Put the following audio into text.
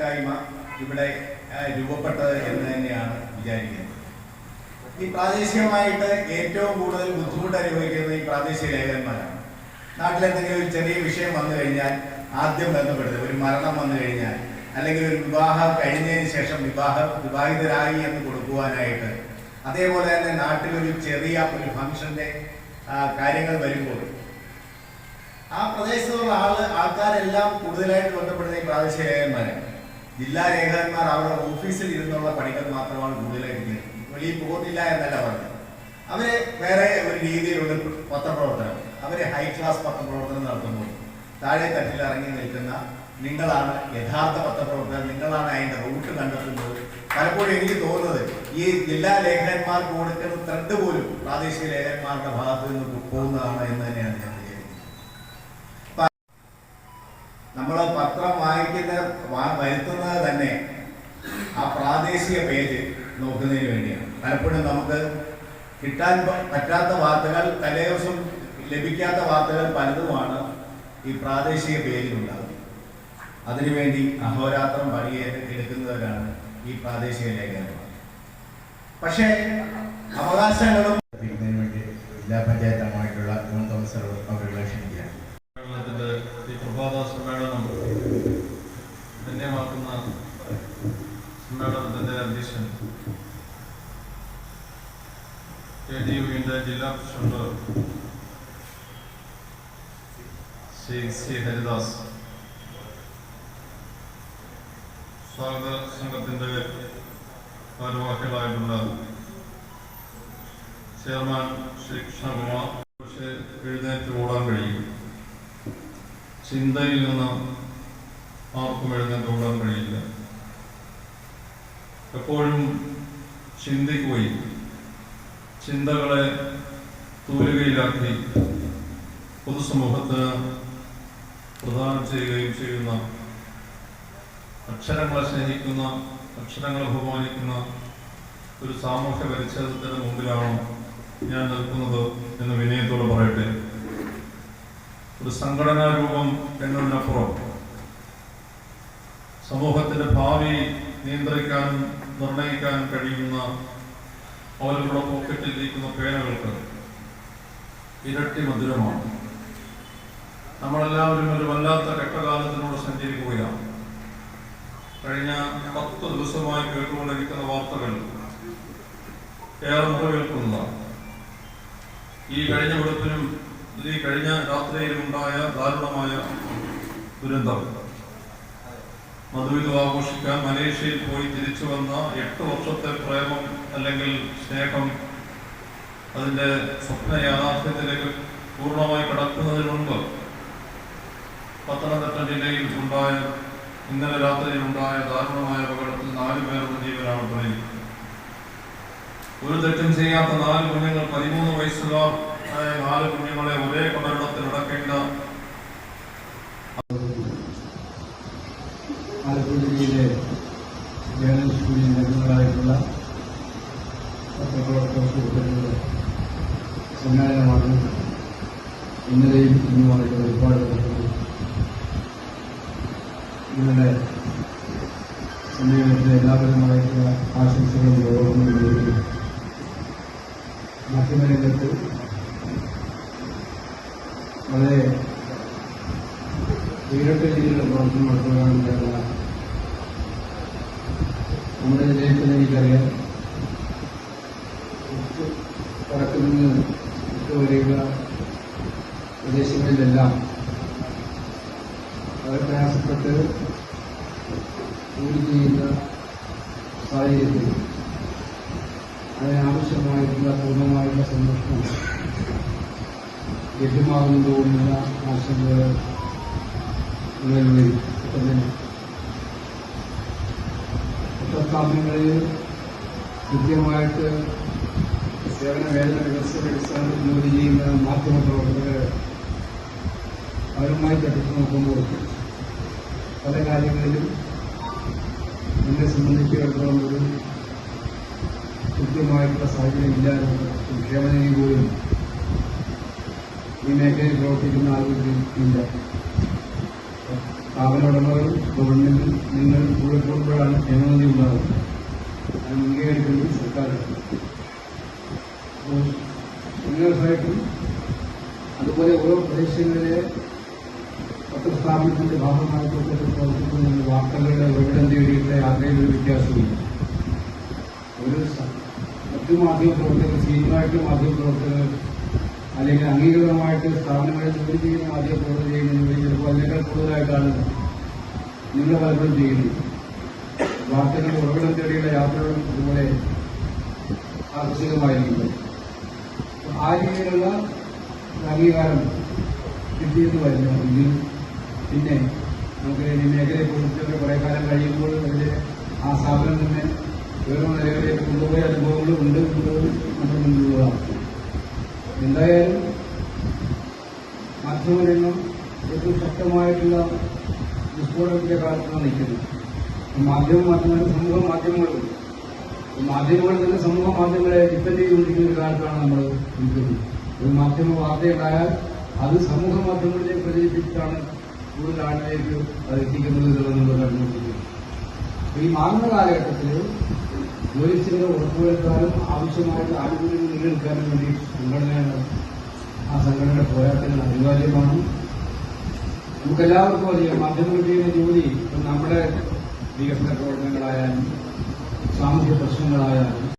കൂട്ടായ്മ ഇവിടെ രൂപപ്പെട്ടത് എന്ന് തന്നെയാണ് വിചാരിക്കുന്നത്. ഈ പ്രാദേശികമായിട്ട് ഏറ്റവും കൂടുതൽ ബുദ്ധിമുട്ട് അനുഭവിക്കുന്നത് ഈ പ്രാദേശിക ലേഖകന്മാരാണ് നാട്ടിലെന്തെങ്കിലും ഒരു ചെറിയ വിഷയം വന്നു കഴിഞ്ഞാൽ ആദ്യം ബന്ധപ്പെടുന്നത് ഒരു മരണം വന്നു കഴിഞ്ഞാൽ അല്ലെങ്കിൽ ഒരു വിവാഹം കഴിഞ്ഞതിന് ശേഷം വിവാഹ വിവാഹിതരായി എന്ന് കൊടുക്കുവാനായിട്ട് അതേപോലെ തന്നെ നാട്ടിലൊരു ചെറിയ ഒരു ഫംഗ്ഷന്റെ കാര്യങ്ങൾ വരുമ്പോൾ ആ പ്രദേശത്തുള്ള ആൾ ആൾക്കാരെല്ലാം കൂടുതലായിട്ട് ബന്ധപ്പെടുന്ന ഈ പ്രാദേശിക ലേഖകന്മാരാണ് ജില്ലാ ലേഖകന്മാർ അവരുടെ ഓഫീസിൽ ഇരുന്നുള്ള പണികൾ മാത്രമാണ് കൂടുതലായിട്ട് വെളിയിൽ പോകുന്നില്ല എന്നല്ല പറഞ്ഞത്. അവർ വേറെ ഒരു രീതിയിലുള്ള പത്രപ്രവർത്തനം അവർ ഹൈ ക്ലാസ് പത്രപ്രവർത്തനം നടത്തുമ്പോൾ താഴെ തട്ടിൽ ഇറങ്ങി നിൽക്കുന്ന നിങ്ങളാണ് യഥാർത്ഥ പത്രപ്രവർത്തനം നിങ്ങളാണ് അതിന്റെ റൂട്ട് കണ്ടെത്തുന്നത്. പലപ്പോഴും എനിക്ക് തോന്നുന്നത് ഈ ജില്ലാ ലേഖകന്മാർക്ക് കൊടുക്കുന്ന ത്രെഡ് പോലും പ്രാദേശിക ലേഖകന്മാരുടെ ഭാഗത്ത് നിന്ന് പോകുന്നതാണ് എന്ന് തന്നെയാണ് ഞാൻ വിചാരിക്കുന്നത് നമ്മൾ പത്രം വായിക്കുന്ന വാ- വരുത്തുന്നത് തന്നെ ആ പ്രാദേശിക പേജ് നോക്കുന്നതിന് വേണ്ടിയാണ് പലപ്പോഴും നമുക്ക് കിട്ടാൻ പറ്റാത്ത വാർത്തകൾ തലേദിവസം ലഭിക്കാത്ത വാർത്തകൾ പലതുമാണ് ഈ പ്രാദേശിക പേജിലുണ്ടാകുന്നത് അതിനുവേണ്ടി അഹോരാത്രം പണിയെടുക്കുന്നവരാണ് ഈ പ്രാദേശിക ലേഖനങ്ങൾ പക്ഷേ അവകാശങ്ങളും വേണ്ടി ജില്ലാ പഞ്ചായത്ത് അംഗമായിട്ടുള്ള ജോൺ തോമസ് അവരുടെ ക്ഷണിക്കുകയാണ് ഈ പ്രഭാത സമ്മേളനം ധന്യമാക്കുന്ന സമ്മേളനത്തിന്റെ അധ്യക്ഷൻ യുവിന്റെ ജില്ലാ പ്രസിഡന്റ്? ശ്രീ സി ഹരിദാസ്. സ്വാഗത സംഘത്തിന്റെ ഭാരവാഹികളായിട്ടുള്ള ചെയർമാൻ ശ്രീ കൃഷ്ണകുമാർ. പക്ഷേ എഴുന്നേറ്റ് ഓടാൻ കഴിയും. ചിന്തയിൽ നിന്ന് ആർക്കും എഴുന്നേറ്റ് ഓടാൻ കഴിയില്ല. എപ്പോഴും ചിന്തിക്കുകയും ചിന്തകളെ തൂലികയിലാക്കി പൊതുസമൂഹത്തിന് പ്രദാനം ചെയ്യുകയും ചെയ്യുന്ന അക്ഷരങ്ങളെ സ്നേഹിക്കുന്ന അക്ഷരങ്ങളെ ബഹുമാനിക്കുന്ന ഒരു സാമൂഹ്യ പരിച്ഛേദത്തിന് മുമ്പിലാണ് ഞാൻ നിൽക്കുന്നത് എന്ന് വിനയത്തോടെ പറയട്ടെ. ഒരു സംഘടനാ രൂപം എന്നതിനപ്പുറം സമൂഹത്തിന്റെ ഭാവി നിയന്ത്രിക്കാനും നിർണയിക്കാനും കഴിയുന്ന അവരുടെ പോക്കറ്റിൽ ഇരിക്കുന്ന പേനകൾക്ക് ഇരട്ടി മധുരമാണ്. നമ്മളെല്ലാവരും ഒരു വല്ലാത്ത രക്തകാലത്തിനോട് സഞ്ചരിക്കുകയാണ്. കഴിഞ്ഞ പത്ത് ദിവസമായി കേട്ടുകൊണ്ടിരിക്കുന്ന വാർത്തകൾ ഏറെ മുറിവേൽക്കുന്നതാണ് ഈ കഴിഞ്ഞ വെളുപ്പിനും ഈ കഴിഞ്ഞ രാത്രിയിലുണ്ടായ ദാരുണമായ ദുരന്തം. മധുവിധു ആഘോഷിക്കാൻ മലേഷ്യയിൽ പോയി തിരിച്ചു വന്ന എട്ട് വർഷത്തെ പ്രേമം അല്ലെങ്കിൽ സ്നേഹം അതിന്റെ സ്വപ്ന യാഥാർത്ഥ്യത്തിലേക്ക് പൂർണമായി കടക്കുന്നതിന് മുൻപ് പത്തനംതിട്ട ജില്ലയിൽ ഉണ്ടായ ഇന്നലെ രാത്രിയിൽ ഉണ്ടായ ദാരുണമായ അപകടത്തിൽ നാല് പേരുടെ ജീവനാണ് പോയി ഒരു തെറ്റും ചെയ്യാത്ത നാല് കുഞ്ഞുങ്ങൾ പതിമൂന്ന് വയസ്സുകാർ നാല് കുഞ്ഞുങ്ങളെ ഒരേ കടലിടത്തിൽ ജില്ലയിലെ ജേണൽ സ്കൂളിൽ അംഗങ്ങളായിട്ടുള്ള പത്രപ്രവർത്തക സുഹൃത്തുക്കളുടെ സമ്മേളനമാണ് ഇന്നലെയും ഇന്നുമായിട്ടുള്ള ഒരുപാട് നിങ്ങളുടെ സമ്മേളനത്തിലെ എല്ലാവരുമായിട്ടുള്ള ആശംസകളും ഓർമ്മകളും മാധ്യമരംഗത്ത് വളരെ ഉയരട്ട രീതിയിലുള്ള പ്രവർത്തനം നടത്തുകയാണെന്നുള്ള നമ്മുടെ നിലയത്തിൽ എനിക്കറിയാം. വടക്കുനിന്ന് വരെയുള്ള പ്രദേശങ്ങളിലെല്ലാം വളരെ പ്രയാസപ്പെട്ട് ജോലി ചെയ്യുന്ന സാഹചര്യത്തിൽ അതിനാവശ്യമായിട്ടുള്ള പൂർണമായിട്ടുള്ള സംരക്ഷണം ലഭ്യമാകുന്നതുകൊണ്ടുള്ള ആശങ്കകൾ നിലവിൽ തന്നെ പത്രസ്ഥാപനങ്ങളിൽ കൃത്യമായിട്ട് സേവന വേതന വ്യവസ്ഥയുടെ അടിസ്ഥാനത്തിൽ ജോലി ചെയ്യുന്ന മാധ്യമ പ്രവർത്തകർ അവരുമായി തട്ടിച്ചു നോക്കുമ്പോൾ പല കാര്യങ്ങളിലും എന്നെ സംബന്ധിച്ചിടത്തോളം ഒരു കൃത്യമായിട്ടുള്ള സാഹചര്യം ഇല്ലാതെ ക്ഷേമനിധി പോലും ഈ മേഖലയിൽ പ്രവർത്തിക്കുന്ന ആളുകൾക്ക് ഇല്ല. സ്ഥാപന ഉടമകൾ ഗവൺമെന്റിൽ നിങ്ങൾ ഉൾപ്പെടുമ്പോഴാണ് ജനമതി ഉണ്ടാകുന്നത് അത് അംഗീകരിക്കുന്നത് സർക്കാരാണ് അപ്പോൾ അതുപോലെ ഓരോ പ്രദേശങ്ങളിലെ പത്രസ്ഥാപനത്തിന്റെ ഭാഗമായിട്ടൊക്കെ പ്രവർത്തിക്കുന്ന വാർത്തകളുടെ ഉറവിടം തേടിയിട്ടുള്ള യാത്രയിൽ ഒരു വ്യത്യാസമില്ല ഒരു മറ്റു മാധ്യമ പ്രവർത്തകർ സീനിയറായിട്ട് മാധ്യമ പ്രവർത്തകർ അല്ലെങ്കിൽ അംഗീകൃതമായിട്ട് സ്ഥാപനങ്ങളിൽ ജോലി ചെയ്യുന്ന ആദ്യ പ്രവർത്തകർ ചെയ്യുന്നതിന് ചിലപ്പോൾ അതിനേക്കാൾ കൂടുതലായിട്ടാണ് നിങ്ങൾ പലപ്പോഴും ചെയ്യുന്നത്. വാർത്തകളുടെ ഉറവിടം തേടിയുള്ള യാത്രകളും ഇതുപോലെ ആകർഷകമായിരിക്കുന്നത് ആ രീതിയിലുള്ള അംഗീകാരം കിട്ടിയെന്ന് വരുന്നുണ്ടെങ്കിൽ പിന്നെ നമുക്ക് ഈ മേഖലയെ കുറിച്ചൊക്കെ കുറേ കാലം കഴിയുമ്പോൾ അതിന്റെ ആ സ്ഥാപനം തന്നെ വേറെ നിലകളിലേക്ക് കൊണ്ടുപോയ അനുഭവങ്ങളും ഉണ്ട് എന്നുള്ളത് നമ്മൾ മുന്നിലുള്ളതാണ് എന്തായാലും മാധ്യമരംഗം ഏറ്റവും ശക്തമായിട്ടുള്ള വിസ്ഫോടനത്തിന്റെ കാലത്താണ് നിൽക്കുന്നത് മാധ്യമ മാധ്യമങ്ങൾ സമൂഹ മാധ്യമങ്ങളും മാധ്യമങ്ങൾ തന്നെ സമൂഹ മാധ്യമങ്ങളെ ഡിപ്പെൻഡ് ചെയ്തുകൊണ്ടിരിക്കുന്ന ഒരു കാലത്താണ് നമ്മൾ നിൽക്കുന്നത്. ഒരു മാധ്യമ വാർത്തയുണ്ടായാൽ അത് സമൂഹ മാധ്യമങ്ങളിലേക്ക് പ്രചരിപ്പിച്ചിട്ടാണ് കൂടുതൽ ആളിലേക്ക് അത് എത്തിക്കുന്നത് എന്നുള്ളത് കണ്ടുകൊണ്ടിരിക്കുന്നത്. ഈ മാറുന്ന കാലഘട്ടത്തിൽ ജോലിസ്ഥിരത ഉറപ്പുവരുത്താനും ആവശ്യമായിട്ട് ആനുകൂല്യങ്ങൾ നിലനിൽക്കാനും വേണ്ടി സംഘടനയാണ് ആ സംഘടനയുടെ പോരാട്ടങ്ങൾ അനിവാര്യമാണ്. നമുക്കെല്ലാവർക്കും അറിയാം മാധ്യമങ്ങൾ ചെയ്യുന്ന ജോലി നമ്മുടെ വികസന പ്രവർത്തനങ്ങളായാലും സാമൂഹ്യ പ്രശ്നങ്ങളായാലും